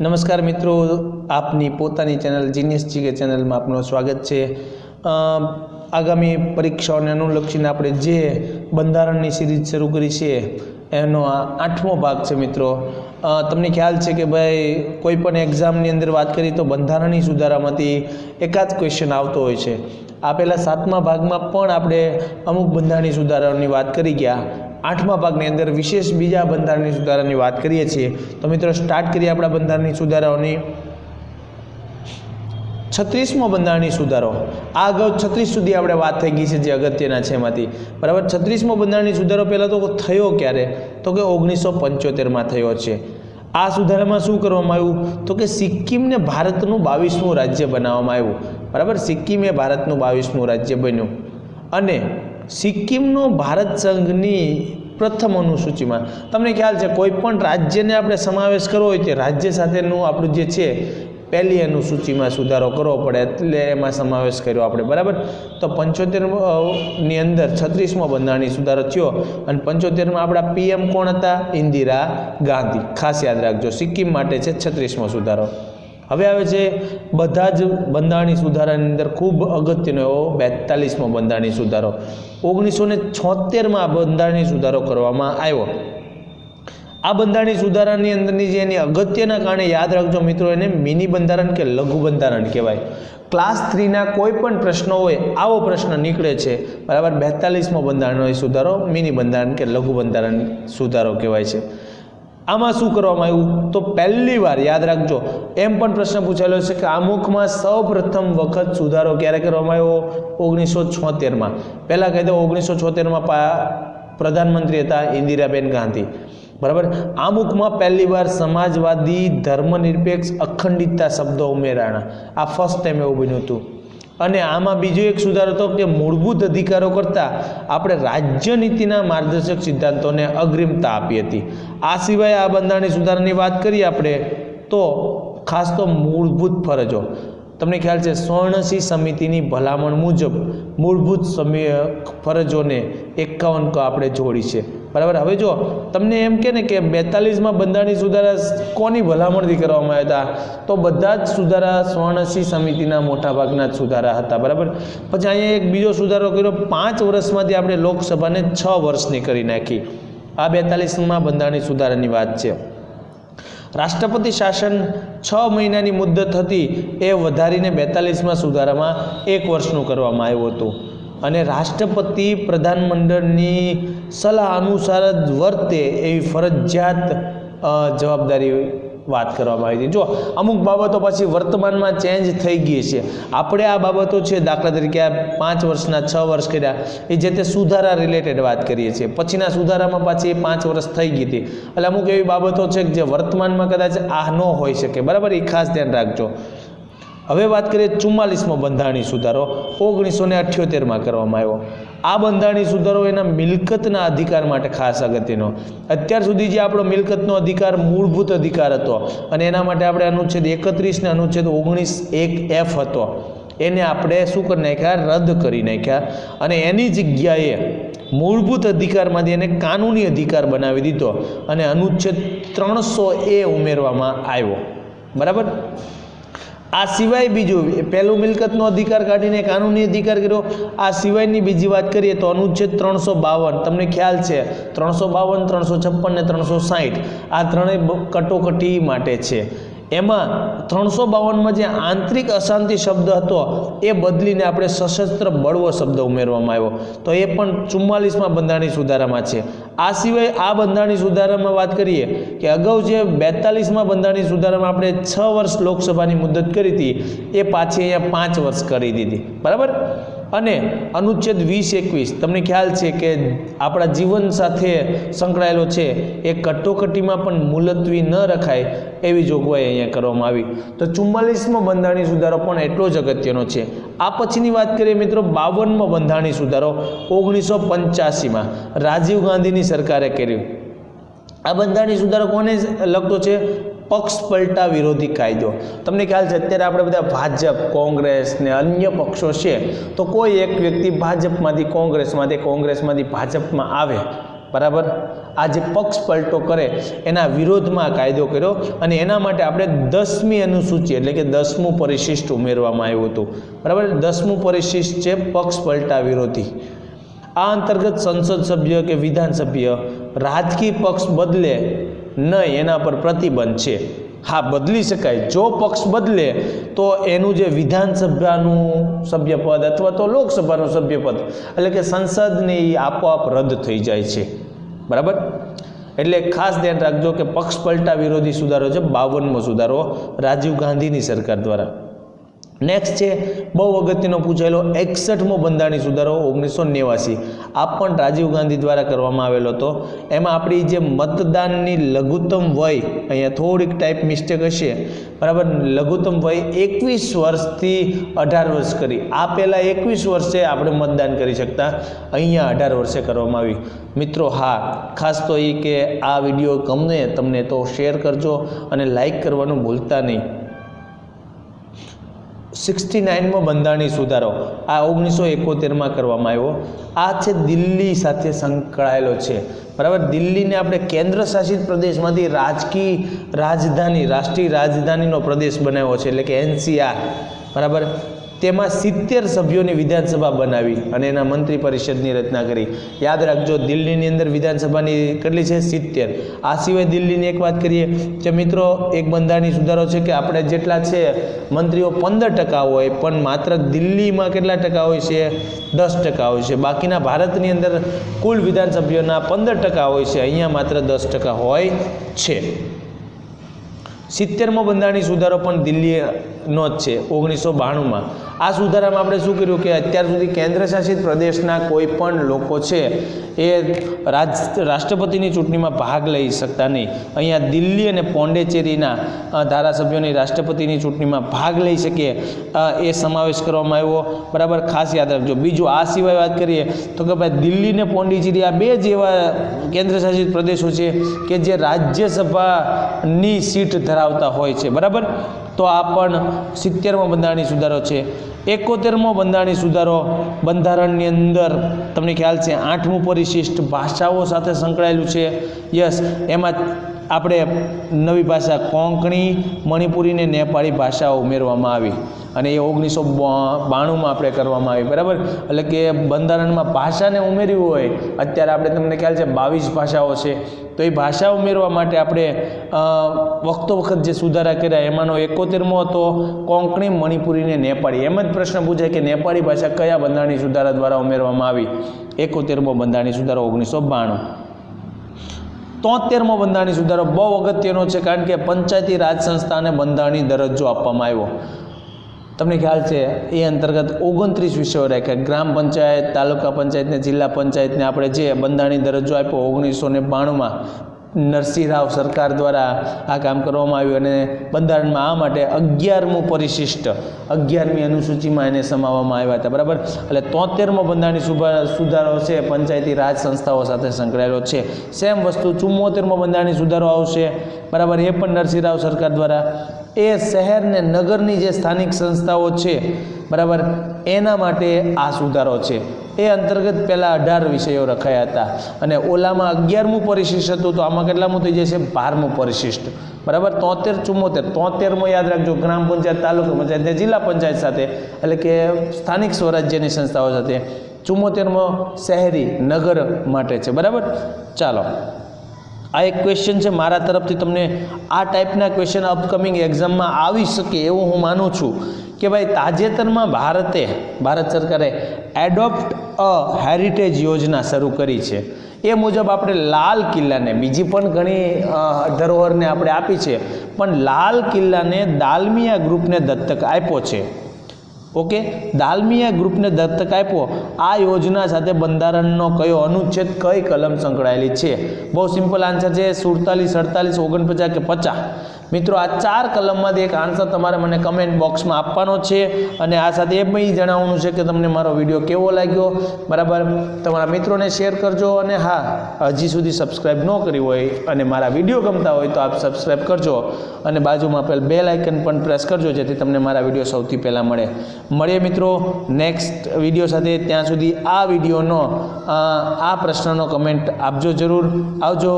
નમસ્કાર મિત્રો, આપની પોતાની ચેનલ જીનિયસ જીકે ચેનલમાં આપનું સ્વાગત છે. આગામી પરીક્ષાઓને અનુલક્ષીને આપણે જે બંધારણની સિરીઝ શરૂ કરી છે, એનો આ આઠમો ભાગ છે મિત્રો. તમને ખ્યાલ છે કે ભાઈ, કોઈ પણ એક્ઝામની અંદર વાત કરીએ તો બંધારણની સુધારામાંથી એકાદ ક્વેશ્ચન આવતો હોય છે. આ પહેલાં સાતમા ભાગમાં પણ આપણે અમુક બંધારણની સુધારાઓની વાત કરી ગયા. આઠમા ભાગની અંદર વિશેષ બીજા બંધારણની સુધારાની વાત કરીએ છીએ. તો મિત્રો સ્ટાર્ટ કરીએ આપણા બંધારણની સુધારાઓની. છત્રીસમો બંધારણની સુધારો. આ અગાઉ છત્રીસ સુધી આપણે વાત થઈ ગઈ છે જે અગત્યના છે એમાંથી. બરાબર? છત્રીસમો બંધારણની સુધારો પહેલાં તો થયો ક્યારે? તો કે ઓગણીસો પંચોતેરમાં થયો છે. આ સુધારામાં શું કરવામાં આવ્યું? તો કે સિક્કિમને ભારતનું બાવીસમું રાજ્ય બનાવવામાં આવ્યું. બરાબર? સિક્કિમ એ ભારતનું બાવીસમું રાજ્ય બન્યું. અને સિક્કિમનો ભારત સંઘની પ્રથમ અનુસૂચિમાં. તમને ખ્યાલ છે, કોઈ પણ રાજ્યને આપણે સમાવેશ કરવો હોય તે રાજ્ય સાથેનું આપણું જે છે, પહેલી અનુસૂચિમાં સુધારો કરવો પડે, એટલે એમાં સમાવેશ કર્યો આપણે, બરાબર? તો પંચોતેરની અંદર છત્રીસમો બંધારણીય સુધારો થયો, અને પંચોતેરમાં આપણા પીએમ કોણ હતા? ઇન્દિરા ગાંધી. ખાસ યાદ રાખજો, સિક્કિમ માટે છે છત્રીસમો સુધારો. હવે આવે છે, બધા જ બંધારણી સુધારાની અંદર ખૂબ અગત્યનો એવો બેતાલીસમો બંધારણી સુધારો. ઓગણીસો ને છોતેરમાં આ બંધારણી સુધારો કરવામાં આવ્યો. આ બંધારણી સુધારાની અંદરની જે એની અગત્યના કારણે યાદ રાખજો મિત્રો, એને મિની બંધારણ કે લઘુ બંધારણ કહેવાય. ક્લાસ થ્રીના કોઈ પણ પ્રશ્નો હોય, આવો પ્રશ્ન નીકળે છે. બરાબર, બેતાલીસમો બંધારણનો એ સુધારો, મિની બંધારણ કે લઘુ બંધારણ સુધારો કહેવાય છે. આમાં શું કરવામાં આવ્યું? તો પહેલી વાર, યાદ રાખજો, એમ પણ પ્રશ્ન પૂછાયેલો છે કે આમુખમાં સૌ પ્રથમ વખત સુધારો ક્યારે કરવામાં આવ્યો? ઓગણીસો છોતેરમાં. પહેલાં કહી દો, ઓગણીસો છોતેરમાં પ્રધાનમંત્રી હતા ઇન્દિરાબેન ગાંધી. બરાબર? આમુખમાં પહેલી વાર સમાજવાદી ધર્મનિરપેક્ષ અખંડિતતા શબ્દો ઉમેરાણા. આ ફર્સ્ટ ટાઈમ એવું બન્યું હતું. અને આમાં બીજો એક સુધારો હતો કે મૂળભૂત અધિકારો કરતાં આપણે રાજ્યનીતિના માર્ગદર્શક સિદ્ધાંતોને અગ્રિમતા આપી હતી. આ સિવાય આ બંધારણની સુધારાની વાત કરીએ આપણે, તો ખાસ તો મૂળભૂત ફરજો. તમને ખ્યાલ છે સ્વર્ણસિંહ સમિતિની ભલામણ મુજબ મૂળભૂત સમય ફરજોને એકાવન ક આપણે જોડી છે. બરાબર? હવે જો તમને એમ કે ને કે બેતાલીસમાં બંધારણી સુધારા કોની ભલામણથી કરવામાં આવ્યા હતા? તો બધા જ સુધારા સ્વર્ણસિંહ સમિતિના મોટાભાગના જ સુધારા હતા, બરાબર? પછી અહીંયા એક બીજો સુધારો કર્યો, પાંચ વર્ષમાંથી આપણે લોકસભાને છ વર્ષની કરી નાખી. આ બેતાલીસમાં બંધારણી સુધારાની વાત છે. રાષ્ટ્રપતિ શાસન છ મહિનાની મુદ્દત હતી એ વધારીને બેતાલીસમાં સુધારામાં એક વર્ષનું કરવામાં આવ્યું હતું. અને રાષ્ટ્રપતિ પ્રધાનમંડળની સલાહ અનુસાર જ વર્તે એવી ફરજિયાત જવાબદારી વાત કરવામાં આવી હતી. જો, અમુક બાબતો પછી વર્તમાનમાં ચેન્જ થઈ ગઈ છે. આપણે આ બાબતો છે દાખલા તરીકે આ પાંચ વર્ષના છ વર્ષ કર્યા, એ જે તે સુધારા રિલેટેડ વાત કરીએ છીએ. પછીના સુધારામાં પાછી એ પાંચ વર્ષ થઈ ગઈ હતી. એટલે અમુક એવી બાબતો છે કે જે વર્તમાનમાં કદાચ આ ન હોઈ શકે. બરાબર? એ ખાસ ધ્યાન રાખજો. હવે વાત કરીએ ચુમ્માલીસમો બંધારણી સુધારો. ઓગણીસો ને અઠ્યોતેરમાં કરવામાં આવ્યો. આ બંધારણી સુધારો એના મિલકતના અધિકાર માટે ખાસ અગત્યનો. અત્યાર સુધી જે આપણો મિલકતનો અધિકાર મૂળભૂત અધિકાર હતો અને એના માટે આપણે અનુચ્છેદ એકત્રીસ ને અનુચ્છેદ ઓગણીસ એક એફ હતો, એને આપણે શું કરી નાખ્યા? રદ કરી નાખ્યા. અને એની જગ્યાએ મૂળભૂત અધિકારમાંથી એને કાનૂની અધિકાર બનાવી દીધો અને અનુચ્છેદ ત્રણસો એ ઉમેરવામાં આવ્યો. બરાબર? આ સિવાય બીજું પહેલું મિલકતનો અધિકાર કાઢીને કાનૂની અધિકાર કર્યો. આ સિવાયની બીજી વાત કરીએ તો અનુચ્છેદ ત્રણસો બાવન. તમને ખ્યાલ છે, ત્રણસો બાવન, ત્રણસો છપ્પન ને ત્રણસો સાહીઠ. આ ત્રણેય કટોકટી માટે છે. એમાં ત્રણસો બાવનમાં જે આંતરિક અશાંતિ શબ્દ હતો, એ બદલીને આપણે સશસ્ત્ર બળવો શબ્દ ઉમેરવામાં આવ્યો. તો એ પણ ચુમ્માલીસમાં બંધારણી સુધારામાં છે. આ સિવાય આ બંધારણી સુધારામાં વાત કરીએ કે અગાઉ જે બેતાલીસમાં બંધારણી સુધારામાં આપણે છ વર્ષ લોકસભાની મુદત કરી હતી, એ પાછી અહીંયા પાંચ વર્ષ કરી દીધી. બરાબર? અને અનુચ્છેદ વીસ એકવીસ, તમને ખ્યાલ છે કે આપણા જીવન સાથે સંકળાયેલો છે, એ કટોકટીમાં પણ મુલતવી ન રખાય એવી જોગવાઈ અહીંયા કરવામાં આવી. તો ચુમ્માલીસમો બંધારણીય સુધારો પણ એટલો જ અગત્યનો છે. આ પછીની વાત કરીએ મિત્રો, બાવનમો બંધારણીય સુધારો ઓગણીસો પંચ્યાસીમાં રાજીવ ગાંધીની સરકારે કર્યું. આ બંધારણીય સુધારો કોને લગતો છે? પક્ષ પલટા વિરોધી કાયદો. તમને ખ્યાલ છે, અત્યારે આપણે બધા ભાજપ, કોંગ્રેસ ને અન્ય પક્ષો છે, તો કોઈ એક વ્યક્તિ ભાજપમાંથી કોંગ્રેસમાંથી કોંગ્રેસમાંથી ભાજપમાં આવે, બરાબર? આ જે પક્ષ પલટો કરે, એના વિરોધમાં કાયદો કર્યો અને એના માટે આપણે દસમી અનુસૂચિ, એટલે કે દસમું પરિશિષ્ટ ઉમેરવામાં આવ્યું હતું. બરાબર? દસમું પરિશિષ્ટ છે પક્ષ પલટા વિરોધી. આ અંતર્ગત સંસદ સભ્ય કે વિધાનસભ્ય, રાજકીય પક્ષ બદલે નહીં, એના પર પ્રતિબંધ છે. હા, બદલી શકાય. જો પક્ષ બદલે, તો એનું જે વિધાનસભાનું સભ્યપદ અથવા તો લોકસભાનું સભ્યપદ, એટલે કે સંસદને એ આપોઆપ રદ થઈ જાય છે. બરાબર? એટલે ખાસ ધ્યાન રાખજો કે પક્ષ પલટા વિરોધી સુધારો છે, બાવનમો સુધારો, રાજીવ ગાંધીની સરકાર દ્વારા. નેક્સ્ટ છે, બહુ અગત્યનો પૂછાયેલો એકસઠમો બંધારણી સુધારો ઓગણીસો નેવાસી આ પણ રાજીવ ગાંધી દ્વારા કરવામાં આવેલો હતો. એમાં આપણી જે મતદાનની લઘુત્તમ વય, અહીંયા થોડીક ટાઈપ મિસ્ટેક હશે. બરાબર, લઘુત્તમ વય એકવીસ વર્ષથી અઢાર વર્ષ કરી. આ પહેલાં એકવીસ વર્ષે આપણે મતદાન કરી શકતા. અહીંયા અઢાર વર્ષે કરવામાં આવી મિત્રો, હા, ખાસ તો એ કે આ વીડિયો ગમે તમને તો શેર કરજો અને લાઈક કરવાનું ભૂલતા નહીં. સિક્સટી નાઇનમાં બંધારણીય સુધારો આ ઓગણીસો એકોતેરમાં કરવામાં આવ્યો. આ છે દિલ્હી સાથે સંકળાયેલો છે. બરાબર? દિલ્હીને આપણે કેન્દ્ર શાસિત પ્રદેશમાંથી રાજકીય રાજધાની, રાષ્ટ્રીય રાજધાનીનો પ્રદેશ બનાવ્યો છે, એટલે કે એનસીઆર. બરાબર? તેમાં સિત્તેર સભ્યોની વિધાનસભા બનાવી અને એના મંત્રી પરિષદની રચના કરી. યાદ રાખજો, દિલ્હીની અંદર વિધાનસભાની કેટલી છે? સિત્તેર. આ સિવાય દિલ્હીની એક વાત કરીએ કે મિત્રો, એક બંધારણી સુધારો છે કે આપણે જેટલા છે મંત્રીઓ પંદર ટકા હોય, પણ માત્ર દિલ્હીમાં કેટલા ટકા હોય છે? દસ ટકા હોય છે. બાકીના ભારતની અંદર કુલ વિધાનસભ્યોના પંદર ટકા હોય છે. અહીંયા માત્ર દસ ટકા હોય છે. સિત્તેરમો બંધારણી સુધારો પણ દિલ્હીનો જ છે, ઓગણીસો બાણુંમાં. આ સુધારામાં આપણે શું કર્યું કે અત્યાર સુધી કેન્દ્ર શાસિત પ્રદેશના કોઈ પણ લોકો છે એ રાજ, રાષ્ટ્રપતિની ચૂંટણીમાં ભાગ લઈ શકતા નહીં. અહીંયા દિલ્હી અને પોંડેચેરીના ધારાસભ્યોની રાષ્ટ્રપતિની ચૂંટણીમાં ભાગ લઈ શકે એ સમાવેશ કરવામાં આવ્યો. બરાબર, ખાસ યાદ રાખજો. બીજું આ સિવાય વાત કરીએ તો કે ભાઈ દિલ્હી ને પોંડિચેરી આ બે જ એવા કેન્દ્ર શાસિત પ્રદેશો છે કે જે રાજ્યસભાની સીટ ધરાવતા હોય છે. બરાબર? તો આ પણ સિત્તેરમો બંધારણી સુધારો છે. એકોતેરમો બંધારણી સુધારો બંધારણની અંદર તમને ખ્યાલ છે, આઠમું પરિશિષ્ટ ભાષાઓ સાથે સંકળાયેલું છે. યસ, એમાં આપણે નવી ભાષા કોંકણી, મણિપુરી ને નેપાળી ભાષાઓ ઉમેરવામાં આવી. અને એ ઓગણીસો બાણુંમાં આપણે કરવામાં આવી, બરાબર? એટલે કે બંધારણમાં ભાષાને ઉમેર્યું હોય, અત્યારે આપણે તમને ખ્યાલ છે બાવીસ ભાષાઓ છે. તો એ ભાષા ઉમેરવા માટે આપણે વખતો વખત જે સુધારા કર્યા, એમાંનો એકોતેરમો હતો કોંકણી, મણિપુરી ને નેપાળી. એમ જ પ્રશ્ન પૂછાય કે નેપાળી ભાષા કયા બંધારણી સુધારા દ્વારા ઉમેરવામાં આવી? એકોતેરમો બંધારણી સુધારો ઓગણીસો બાણું. તોતેરમો બંધારણી સુધારો બહુ અગત્યનો છે, કારણ કે પંચાયતી રાજ સંસ્થાને બંધારણી દરજ્જો આપવામાં આવ્યો. તમને ખ્યાલ છે, એ અંતર્ગત ઓગણત્રીસ વિષયો રાખ્યા. ગ્રામ પંચાયત, તાલુકા પંચાયતને જિલ્લા પંચાયતને આપણે જે બંધારણી દરજ્જો આપ્યો ઓગણીસો ને બાણુંમાં નરસિંહ રાવ સરકાર દ્વારા આ કામ કરવામાં આવ્યું અને બંધારણમાં આ માટે અગિયારમું પરિશિષ્ટ, અગિયારમી અનુસૂચિમાં એને સમાવવામાં આવ્યા હતા. બરાબર? એટલે તોતેરમો બંધારણી સુધારો છે, પંચાયતી રાજ સંસ્થાઓ સાથે સંકળાયેલો છે. સેમ વસ્તુ ચુમ્મોતેરમો બંધારણી સુધારો આવશે. બરાબર? એ પણ નરસિંહ રાવ સરકાર દ્વારા. એ શહેરને નગરની જે સ્થાનિક સંસ્થાઓ છે, બરાબર? એના માટે આ સુધારો છે. એ અંતર્ગત પહેલાં અઢાર વિષયો રખાયા હતા. અને ઓલામાં અગિયારમું પરિશિષ્ટ હતું, તો આમાં કેટલામું થઈ જશે? બારમું પરિશિષ્ટ. બરાબર? તોતેર, ચુમ્મોતેર. તોતેરમાં યાદ રાખજો, ગ્રામ પંચાયત, તાલુકા પંચાયત જિલ્લા પંચાયત સાથે. એટલે કે સ્થાનિક સ્વરાજ્યની સંસ્થાઓ સાથે. ચુમ્મોતેરમો શહેરી નગર માટે છે. બરાબર? ચાલો. આ એક ક્વેશ્ચન છે મારા તરફથી તમને આ ટાઈપના ક્વેશ્ચન અપકમિંગ એક્ઝામમાં આવી શકે એવું હું માનું છું કે ભાઈ તાજેતરમાં ભારતે, ભારત સરકારે એડોપ્ટ અ હેરિટેજ યોજના શરૂ કરી છે. એ મુજબ આપણે લાલ કિલ્લાને, બીજી પણ ઘણી ધરોહરને આપણે આપી છે, પણ લાલ કિલ્લાને દાલમિયા ગ્રુપને દત્તક આપ્યો છે. ઓકે? દાલમિયા ગ્રુપને દત્તક આપ્યો. આ યોજના સાથે બંધારણનો કયો અનુચ્છેદ, કઈ કલમ સંકળાયેલી છે? બહુ સિમ્પલ આન્સર છે, સુડતાલીસ, અડતાલીસ, ઓગણપચાસ કે પચાસ. મિત્રો, આ ચાર કલમમાંથી એક આન્સર તમારે મને કમેન્ટ બોક્સમાં આપવાનો છે અને આ સાથે એ પણ જણાવવાનું છે કે તમને મારો વીડિયો કેવો લાગ્યો. બરાબર? તમારા મિત્રોને શેર કરજો અને હા, હજી સુધી સબસ્ક્રાઈબ ન કરી હોય અને મારા વીડિયો ગમતા હોય તો આપ સબસ્ક્રાઈબ કરજો અને બાજુમાં આપેલ બે લાઇકન પણ પ્રેસ કરજો જેથી તમને મારા વીડિયો સૌથી પહેલાં મળે. મળીએ મિત્રો નેક્સ્ટ વીડિયો સાથે. ત્યાં સુધી આ વિડીયોનો આ પ્રશ્નનો કમેન્ટ આપજો જરૂર. આવજો.